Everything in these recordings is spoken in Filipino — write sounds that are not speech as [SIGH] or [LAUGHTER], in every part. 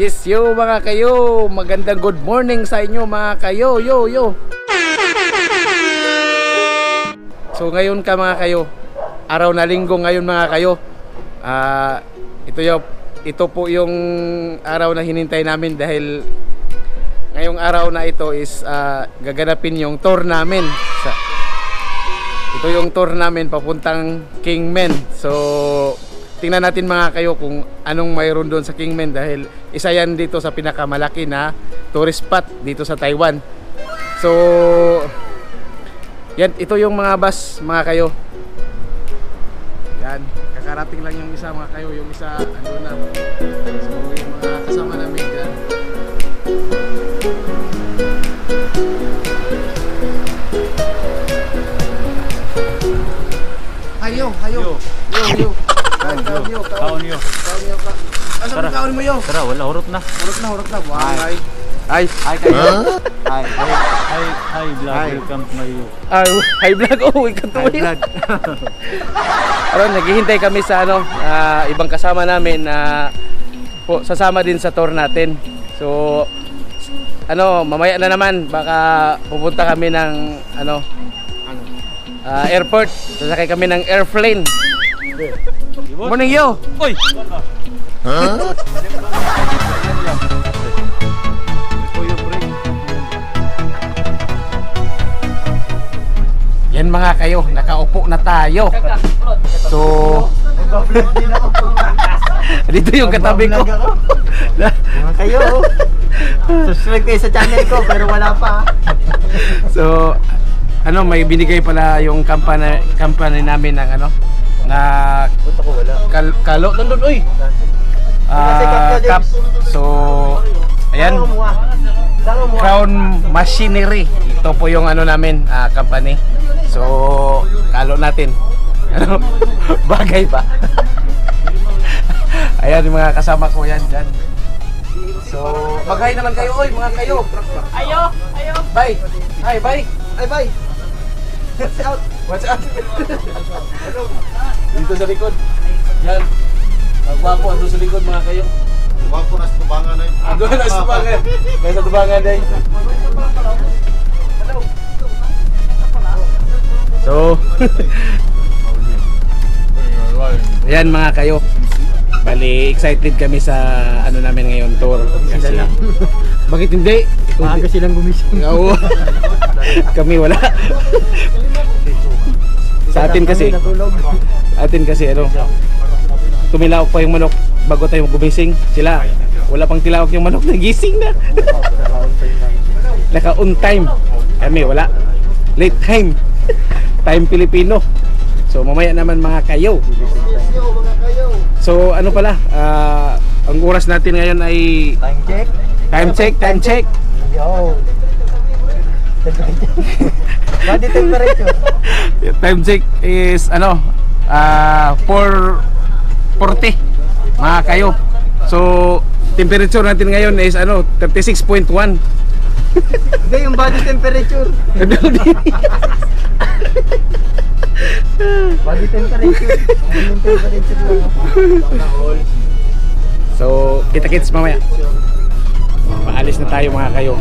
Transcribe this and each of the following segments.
Yes, yo mga kayo. Magandang good morning sa inyo mga kayo. Yo, yo. So ngayon ka mga kayo. Araw na linggo ngayon mga kayo. Ah, ito yo ito po yung araw na hinintay namin dahil ngayong araw na ito is ah, gaganapin yung tour namin sa ito yung tour namin papuntang Kingmen. So, tingnan natin mga kayo kung anong mayroon doon sa Kingmen dahil isa yan dito sa pinakamalaki na tourist spot dito sa Taiwan. So, yan, ito yung mga bus mga kayo. Yan, kakarating lang yung isa mga kayo, yung isa ano na. So, yung mga kasama namin dyan. Hayo, hayo. Yo, yo. Kaon, kaon, yo. Kaon yo. Kaon, yo. Asa mo kaon mo, yo? Tara, wala hurot na. Hurot na, hurot na. Ay. Ay. Hi kayo. Hi. Hi. Hi, hi vlog. Hi. Welcome to my Ay, hi vlog. Oh, ikaw to. hi vlog. Ano, naghihintay kami sa ano, ah, ibang kasama namin na po, sasama din sa tour natin. So, ano, mamaya na naman baka pupunta kami ng ano, ah, airport. Sasakay kami ng airplane. Morning yo. Oy. Yan mga kayo, nakaupo na tayo. So, [LAUGHS] dito yung katabi ko. Kayo, subscribe kayo sa channel ko pero wala pa. so, ano, may binigay pala yung company, company namin ng ano, na Punta ko wala. kal, kalo, nandun, uy! Ah, cup. So, ayan, Crown Machinery. Ito po yung ano namin, ah, company. So, kalo natin. Ano, [LAUGHS] bagay ba? [LAUGHS] ayan, yung mga kasama ko yan dyan. So, maghay naman kayo, oy, mga kayo. Ayo, ayo. Bye. Hi, bye. Ay, bye. [LAUGHS] What's out? Watch out! Dito sa likod. Yan. Magwapo ando sa likod mga kayo. Wapo na sa tubangan na yun. Ando na sa tubangan. Kaya sa tubangan day. So, [LAUGHS] Ayan mga kayo. Bali, excited kami sa ano namin ngayon tour. Kasi, bakit hindi? Maaga silang gumising. Oo. [LAUGHS] kami wala. [LAUGHS] sa atin kasi, atin kasi ano, tumilaok pa yung manok bago tayo gumising. Sila, wala pang tilawak yung manok, [LAUGHS] nagising na. Naka on time. Kami wala. Late time. [LAUGHS] time Filipino. So mamaya naman mga kayo. So ano pala, ah, ang oras natin ngayon ay Time check. time check, time check. Yo. [LAUGHS] Body temperature. time check is ano, ah 440 mga kayo. So temperature natin ngayon is ano 36.1. Hindi, yung body temperature. [LAUGHS] Body temperature. Body temperature lang. so kita-kits mamaya. Paalis na tayo mga kayo.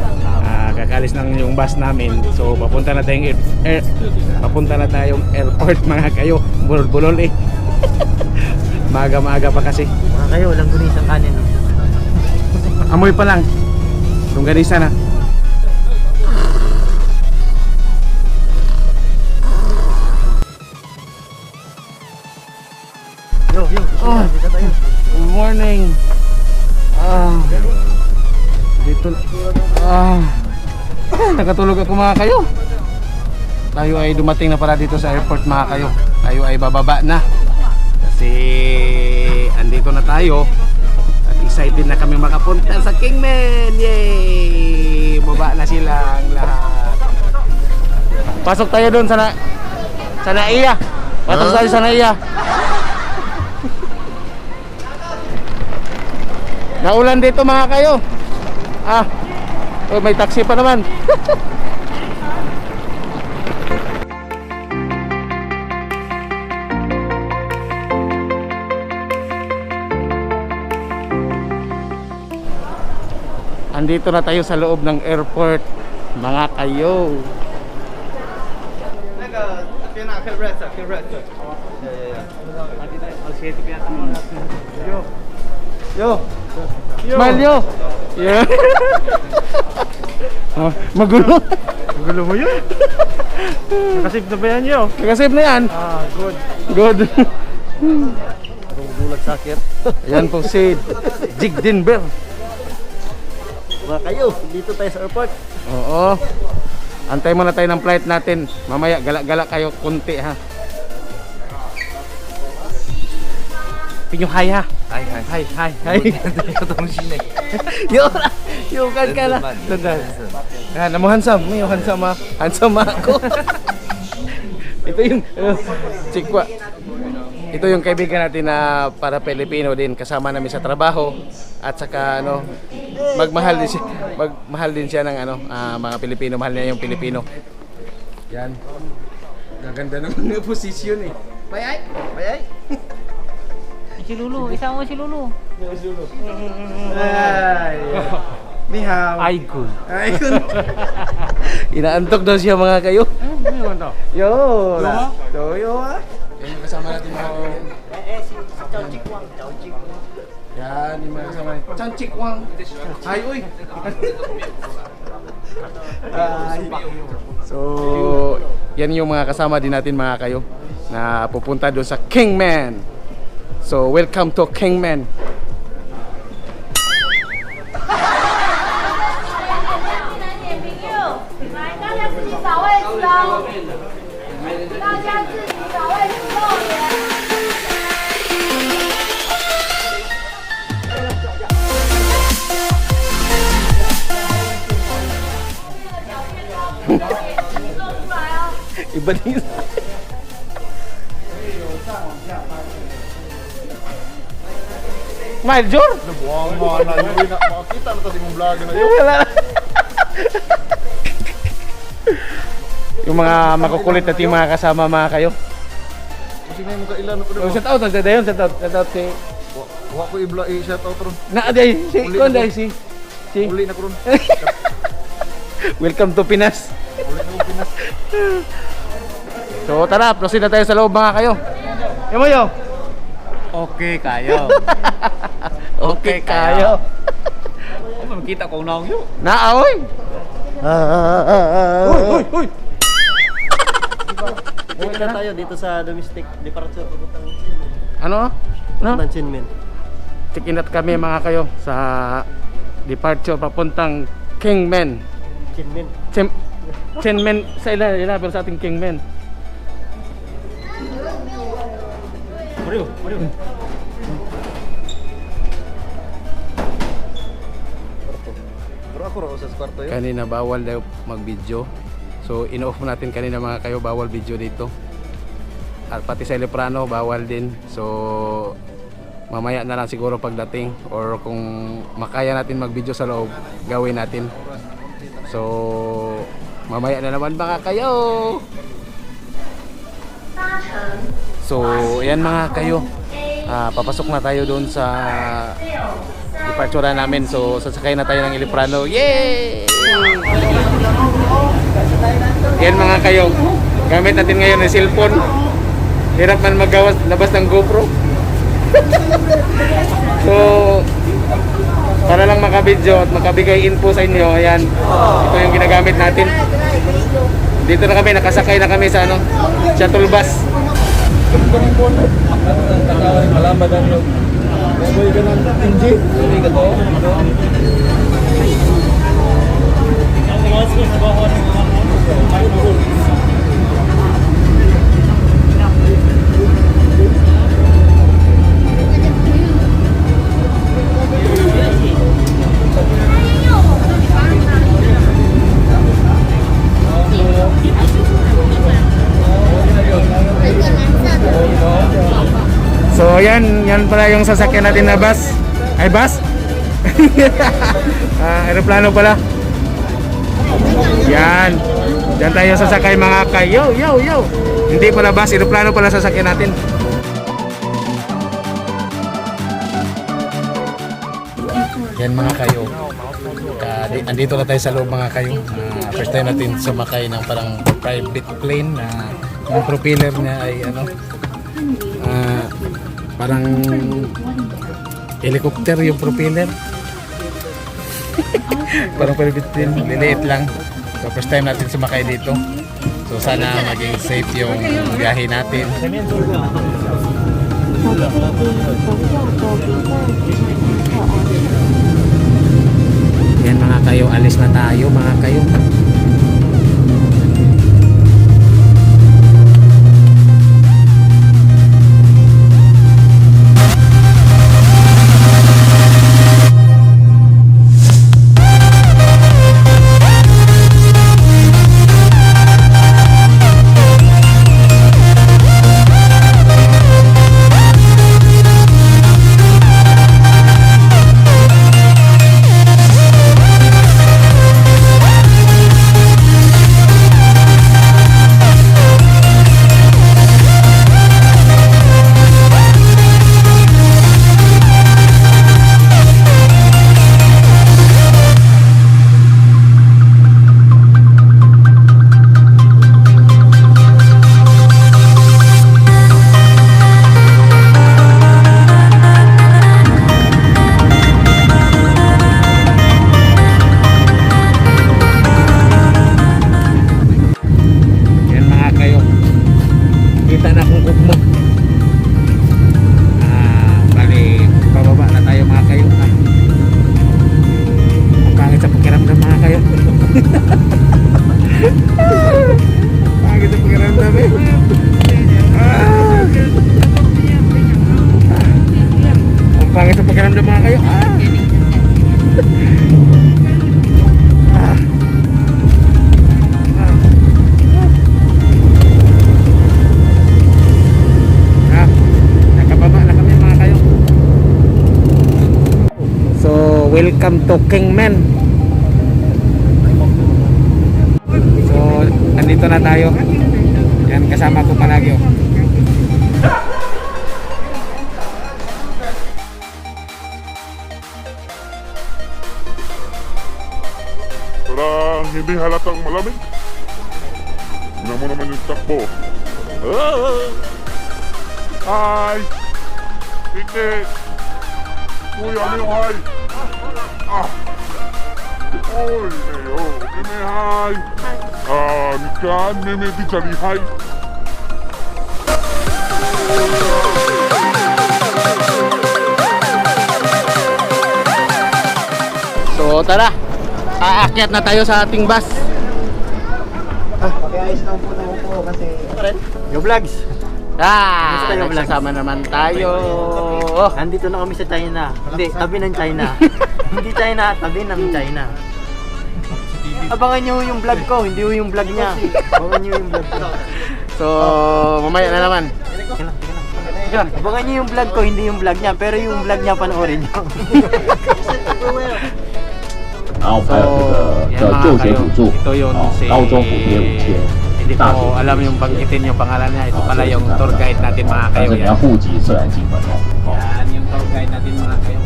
Kakalis ng yung bus namin. So papunta na tayong air, air- papunta na tayong airport [LAUGHS] mga kayo. Bulol-bulol eh. [LAUGHS] Maaga-maaga pa kasi. Mga kayo, walang gunisang kanin. Amoy pa lang. Longganisa na. Nakatulog ako mga kayo. Tayo ay dumating na pala dito sa airport mga kayo. Tayo ay bababa na. Kasi andito na tayo. At excited na kami makapunta sa Kingman. Yay! Baba na silang lahat. Pasok tayo doon sa na sa Naiya. Pasok tayo sa Naiya. Naulan dito mga kayo. Ah. Oh, may taxi pa naman. [LAUGHS] Andito na tayo sa loob ng airport, mga kayo. Yo. Smile yo. Yeah. oh, [LAUGHS] magulo. Gulo mo yun. Nakasip na ba yan yo? Nakasave na yan. Ah, good. Good. Bulag sakit. Yan po si Jig Denver. Mga kayo, dito tayo sa airport. Oo. Antay muna tayo ng flight natin. Mamaya galak-galak kayo kunti ha. Pinyo hi ha. Hi hi hi hi. hi. Yo, yo kan ka na. Dandan. Ah, namo handsome, may handsome ha. Handsome ako. [LAUGHS] Ito yung uh, chikwa. Ito yung kaibigan natin na para Pilipino din kasama namin sa trabaho at saka ano magmahal din siya magmahal din siya ng ano ah, mga Pilipino mahal niya yung Pilipino. Yan. Gaganda naman ng posisyon eh. Bayay. Bayay. [LAUGHS] Si Lulu, isama mo si Lulu. Ay. Ni hao. Ay, good. Ay, kun. [LAUGHS] Inaantok daw siya mga kayo. Ano yun to? Yo. So, yo ah. Yan yung kasama natin mga Eh, eh, si, si Chow Chik Wang. Chow Chik Wang. Yan, yung mga kasama natin. Chan Chik Wang. Ay, uy. Ay. So, yan yung mga kasama din natin mga kayo na pupunta doon sa Kingman. So welcome to Kingman. [LAUGHS] Smile, Jor! Buwang mga na yun na makakita na tayo mong vlog na yun. Wala. yung mga makukulit natin yung mga kasama mga kayo. Kasi na yung mga ilan ko Oh, shout out na dayon, shout out, shout out si Huwag ko i-vlog, i-shout out ron. na day si kon na day si si Uli na ko ron. [LAUGHS] Welcome to Pinas. Uli na Pinas. So tara, proceed na tayo sa loob mga kayo. Yung mo yo. Okay kayo. [LAUGHS] Okay kayo. Ano makita ko na yun? Naaoy. Uy, uy, uy. [LAUGHS] Dito na tayo, dito sa domestic departure. Papuntang Ano? Ano? Papuntang Chinmen. Check-in at kami mga kayo sa departure papuntang Kingman. Chinmen. Chen, Chenmen sa ila, ila pero sa ating Kingman. Mario. Pero ako rin sa kwarto yun. Kanina bawal daw mag-video. So in-off natin kanina mga kayo bawal video dito. At pati sa Leprano bawal din. So mamaya na lang siguro pagdating or kung makaya natin mag-video sa loob, gawin natin. So mamaya na naman mga kayo. So ayan mga kayo. Ah, papasok na tayo doon sa departure namin. So sasakay na tayo ng Iliprano. Yay! Yan mga kayo. Gamit natin ngayon ng cellphone. Hirap man magawas labas ng GoPro. [LAUGHS] so para lang makabidyo at makabigay info sa inyo, ayan. Ito yung ginagamit natin. Dito na kami, nakasakay na kami sa ano, shuttle bus. Kung po na. Malaman na yun. Ng NG. Sabi ka to. Ang mga sila mga mga So yan, yan pala yung sasakyan natin na bus. Ay bus? [LAUGHS] ah, aeroplano pala. Yan. Yan tayo sasakay mga kay. Yo, yo, yo. Hindi pala bus, aeroplano pala sasakyan natin. Yan mga kayo. Uh, andito na tayo sa loob mga kayo. Ah, first time natin sumakay ng parang private plane na yung propeller niya ay ano ah, parang helicopter yung propeller. [LAUGHS] parang plane, liliit lang. So first time natin sumakay dito. So sana maging safe yung biyahe natin. Yan mga kayo, alis na tayo mga kayo. Welcome to Kingman. So, nandito na tayo. Yan, kasama ko palagi. Oh. Parang hindi halatang malamig. Tingnan mo naman yung takbo. Hi! Hindi! Uy, ano yung hi? Ah! Mimi, hi! Ah, Nikan, Mimi, di jali hi! So, tara. Aakyat na tayo sa ating bus. Pakiayos lang po na upo kasi... Yung vlogs. Ah, nagsasama naman tayo. Oo. Nandito na kami sa China. Hindi, tabi ng China. [LAUGHS] hindi China, tabi ng China. Abangan nyo yung vlog ko, hindi yung vlog niya. Abangan nyo yung vlog ko. So, mamaya na naman. Abangan nyo yung vlog ko, hindi yung vlog niya. Pero yung vlog niya, panoorin nyo. so, yan mga kayo. Ito yung si hindi mo alam yung banggitin yung pangalan niya. Ito pala yung tour guide natin mga kayo. Yan, yan yung tour guide natin mga kayo.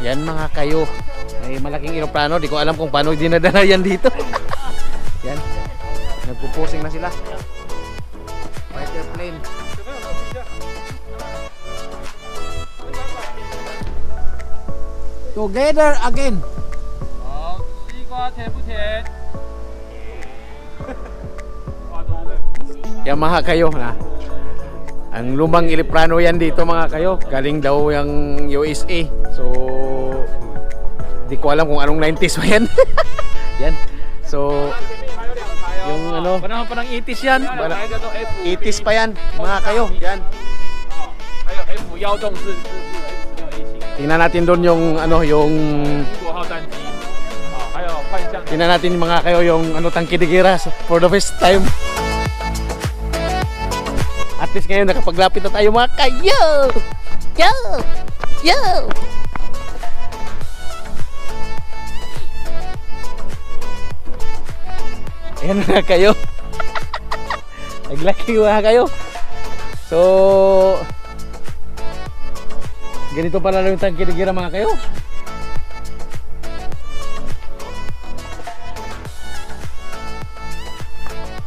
Yan mga kayo. May malaking eroplano, di ko alam kung paano dinadala yan dito. [LAUGHS] na sila. Fighter plane. Together again. 어, 시과 대부대. Yamaha kayo na. Ang lumang iliprano yan dito mga kayo. Galing daw yung USA. So, di ko alam kung anong 90s yan. [LAUGHS] yan. So, ano. Panahon pa ng itis yan. Bana, itis pa yan, mga kayo. Yan. Tingnan natin doon yung ano yung Tingnan natin mga kayo yung ano tangkidigera for the first time. At least ngayon nakapaglapit na tayo mga kayo! Yo! Yo! Ayan mga kayo. [LAUGHS] Naglaki mga kayo. So, ganito pala lang yung tangkidigira mga kayo.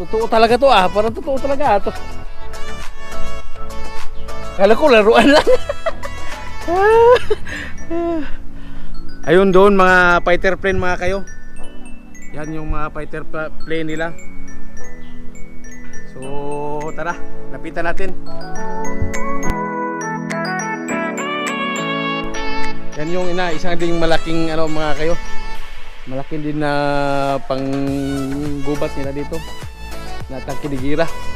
Totoo talaga to ah. Parang totoo talaga to. Kala ko laruan lang. [LAUGHS] Ayun doon mga fighter plane mga kayo. Yan yung mga fighter pla- plane nila. So tara, lapitan natin. Yan yung ina, isang ding malaking ano mga kayo. Malaki din na panggubat nila dito. Na tangkidigira.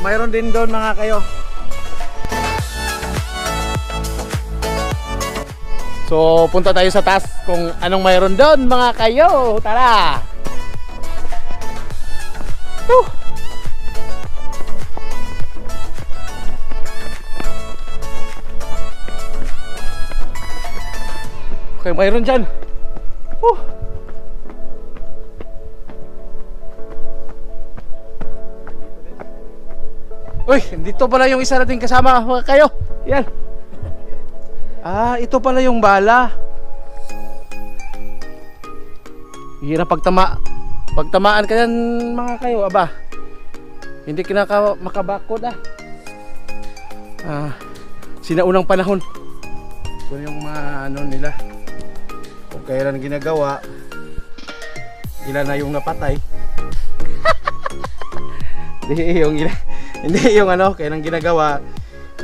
Mayroon din doon mga kayo. So punta tayo sa taas kung anong mayroon doon mga kayo. Tara! Whew! Okay, mayroon dyan. Whew! Uy, dito pala yung isa nating kasama kayo. Yan. Ah, ito pala yung bala. Hirap pagtama. Pagtamaan ka yan mga kayo, aba. Hindi ka naka, makabakod ah. Ah, sinaunang panahon. Ito yung mga ano nila. Kung kailan ginagawa, ilan na yung napatay. [LAUGHS] Hindi yung ilan, [LAUGHS] hindi yung ano, kailan ginagawa,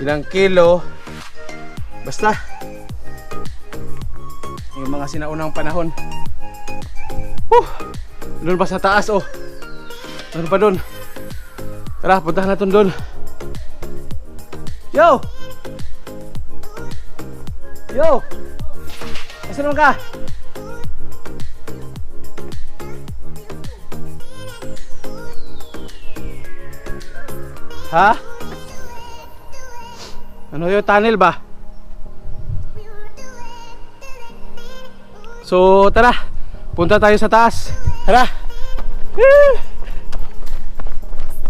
ilang kilo. Basta yung mga sinaunang panahon. Whew! Doon pa sa taas oh. Ano pa doon? Tara, puntahan natin doon. Yo! Yo! Asa naman ka? Ha? Ano yung tunnel ba? So, tara. Punta tayo sa taas. Tara.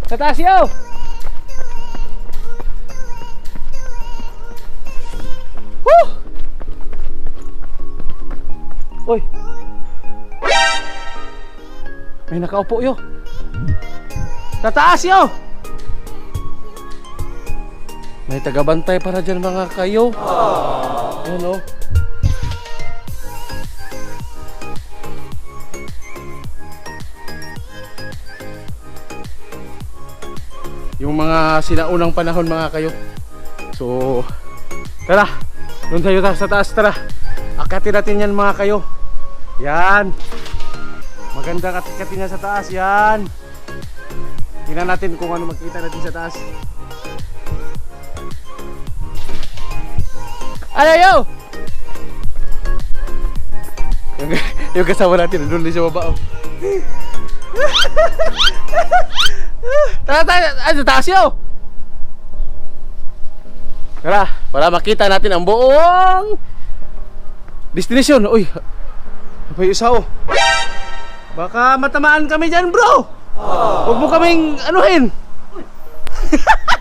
Sa taas yo! Woo! Uy! May nakaupo yo. Sa taas yo! May tagabantay para dyan mga kayo. Ayan oh. yung mga sinaunang panahon mga kayo. So tara. Doon tayo ta- sa taas tara. Akatin natin yan mga kayo. Yan. Maganda akatin yan sa taas. Yan. Tingnan natin kung ano makita natin sa taas ano yo yung, [LAUGHS] yung kasama natin doon din sa baba oh. Tara, tara, ano, taas yun! Tara, para makita natin ang buong destination. Uy, yung isa oh. Baka matamaan kami dyan bro! Huwag mo kaming anuhin! [LAUGHS]